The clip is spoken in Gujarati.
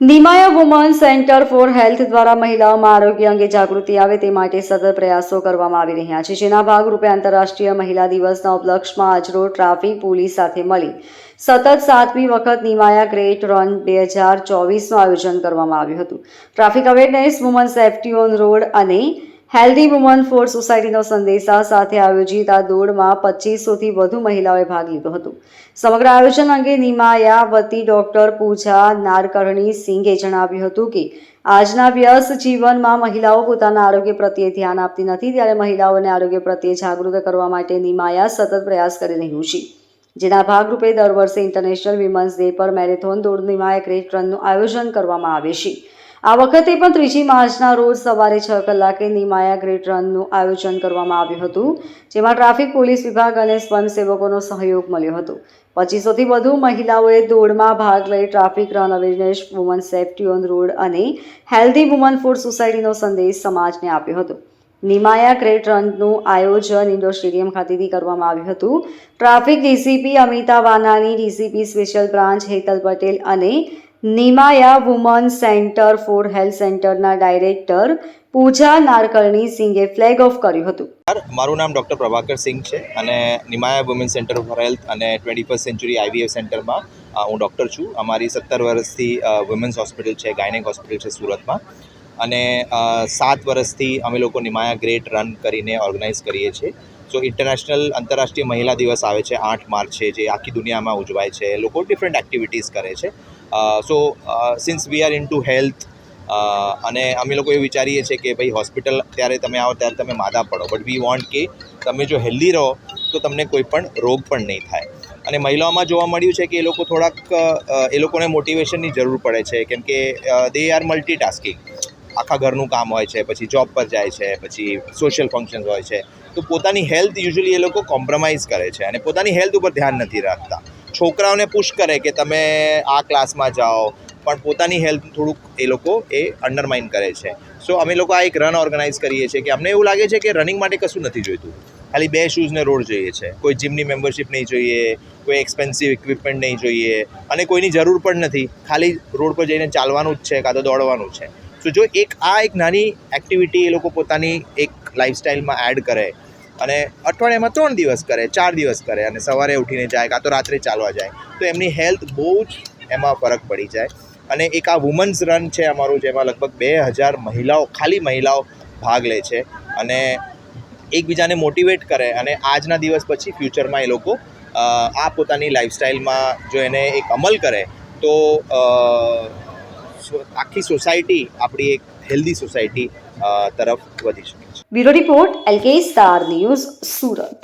Nimaya woman centre for health દ્વારા મહિલાઓમાં આરોગ્ય અંગે જાગૃતિ આવે તે માટે સતત પ્રયાસો કરવામાં આવી રહ્યા છે. જેના ભાગરૂપે આંતરરાષ્ટ્રીય મહિલા દિવસના ઉપલક્ષમાં આજરોજ ટ્રાફિક પોલીસ સાથે મળી સતત સાતમી વખત નિમાયા ગ્રેટ રન બે હજાર ચોવીસનું આયોજન કરવામાં આવ્યું હતું. Traffic awareness, woman safety on road અને હેલ્ધી વુમન ફોર સોસાયટીનો સંદેશા સાથે આયોજિત આ દોડમાં પચીસોથી વધુ મહિલાઓએ ભાગ લીધો હતો. સમગ્ર આયોજન અંગે નિમાયા વતી ડોક્ટર પૂજા નારકર્ણી સિંઘે જણાવ્યું હતું કે, આજના વ્યસ્ત જીવનમાં મહિલાઓ પોતાના આરોગ્ય પ્રત્યે ધ્યાન આપતી નથી, ત્યારે મહિલાઓને આરોગ્ય પ્રત્યે જાગૃત કરવા માટે નિમાયા સતત પ્રયાસ કરી રહ્યું છે. જેના ભાગરૂપે દર વર્ષે ઇન્ટરનેશનલ વિમન્સ ડે પર મેરેથોન દોડ નિમાયા ગ્રેટ રનનું આયોજન કરવામાં આવે છે. આ વખતે પણ ત્રીજી માર્ચના રોજ સવારે છ કલાકે નિમાયા ગ્રેટ રનનું આયોજન કરવામાં આવ્યું હતું, જેમાં ટ્રાફિક પોલીસ વિભાગ અને સ્વયંસેવકોનો સહયોગ મળ્યો હતો. પચીસોથી વધુ મહિલાઓએ દોડમાં ભાગ લઈ traffic run awareness, woman safety on road અને હેલ્ધી વુમન ફૂડ સોસાયટીનો સંદેશ સમાજને આપ્યો હતો. નિમાયા ગ્રેટ રનનું આયોજન ઇન્ડોર સ્ટેડિયમ ખાતેથી કરવામાં આવ્યું હતું. Traffic DCP Amita Vanani DCP special branch Hetal Patel અને Nimaya woman centre for health સેન્ટરના ડાયરેક્ટર પૂજા નારકર્ણી સિંઘે ફ્લેગ ઓફ કર્યું હતું. મારું નામ ડૉક્ટર પ્રભાકર સિંઘ છે અને Nimaya women centre for health અને ટ્વેન્ટી ફર્સ્ટ સેન્ચુરી આઈવીએફ સેન્ટરમાં હું ડૉક્ટર છું. અમારી સત્તર વર્ષથી વુમેન્સ હોસ્પિટલ છે, ગાયનેક હોસ્પિટલ છે સુરતમાં. અને સાત વર્ષથી અમે લોકો નિમાયા ગ્રેટ રન કરીને ઓર્ગેનાઇઝ કરીએ છીએ. સો ઇન્ટરનેશનલ આંતરરાષ્ટ્રીય મહિલા દિવસ આવે છે, આઠ માર્ચ છે, જે આખી દુનિયામાં ઉજવાય છે. લોકો ડિફરન્ટ એક્ટિવિટીઝ કરે છે. So since we are into health અને અમે લોકો એવું વિચારીએ છીએ કે ભાઈ હોસ્પિટલ ત્યારે તમે આવો, ત્યારે તમે માદા પડો. બટ વી વોન્ટ કે તમે જો હેલ્ધી રહો, તો તમને કોઈ પણ રોગ પણ નહીં થાય. અને મહિલાઓમાં જોવા મળ્યું છે કે એ લોકો થોડાક એ લોકોને મોટિવેશનની જરૂર પડે છે. કેમ કે દે આર મલ્ટીટાસ્કિંગ આખા ઘરનું કામ હોય છે, પછી જોબ પર જાય છે, પછી સોશિયલ ફંક્શન્સ હોય છે. તો પોતાની હેલ્થ યુઝ્યુઅલી એ લોકો કોમ્પ્રોમાઇઝ કરે છે અને પોતાની હેલ્થ ઉપર ધ્યાન નથી રાખતા. છોકરાઓને પુશ કરે કે તમે આ ક્લાસમાં જાઓ, પણ પોતાની હેલ્થ થોડુંક એ લોકો એ અંડરમાઇન કરે છે. સો અમે લોકો આ એક રન ઓર્ગેનાઇઝ કરીએ છીએ કે અમને એવું લાગે છે કે રનિંગ માટે કશું નથી જોઈતું. ખાલી બે શૂઝને રોડ જોઈએ છે. કોઈ જિમની મેમ્બરશિપ નહીં જોઈએ, કોઈ એક્સપેન્સિવ ઇક્વિપમેન્ટ નહીં જોઈએ અને કોઈની જરૂર પણ નથી. ખાલી રોડ પર જઈને ચાલવાનું જ છે કાં તો દોડવાનું છે. સો જો એક આ એક નાની એક્ટિવિટી એ લોકો પોતાની એક લાઈફસ્ટાઈલમાં એડ કરે અને અઠવાડિયામાં ત્રણ દિવસ કરે, ચાર દિવસ કરે અને સવારે ઉઠીને જાય કાં તો રાત્રે ચાલવા જાય. તો એમની હેલ્થ બહુ જ એમાં ફરક પડી જાય. અને એક આ વુમન્સ રન છે અમારું, જેમાં લગભગ બે હજાર મહિલાઓ, ખાલી મહિલાઓ ભાગ લે છે અને એકબીજાને મોટિવેટ કરે અને આજના દિવસ પછી ફ્યુચરમાં એ લોકો આ પોતાની લાઈફસ્ટાઈલમાં જો એને એક અમલ કરે, તો આખી સોસાયટી આપણી એક હેલ્ધી સોસાયટી તરફ વધી શકે છે. Bureau report LK star news Surat.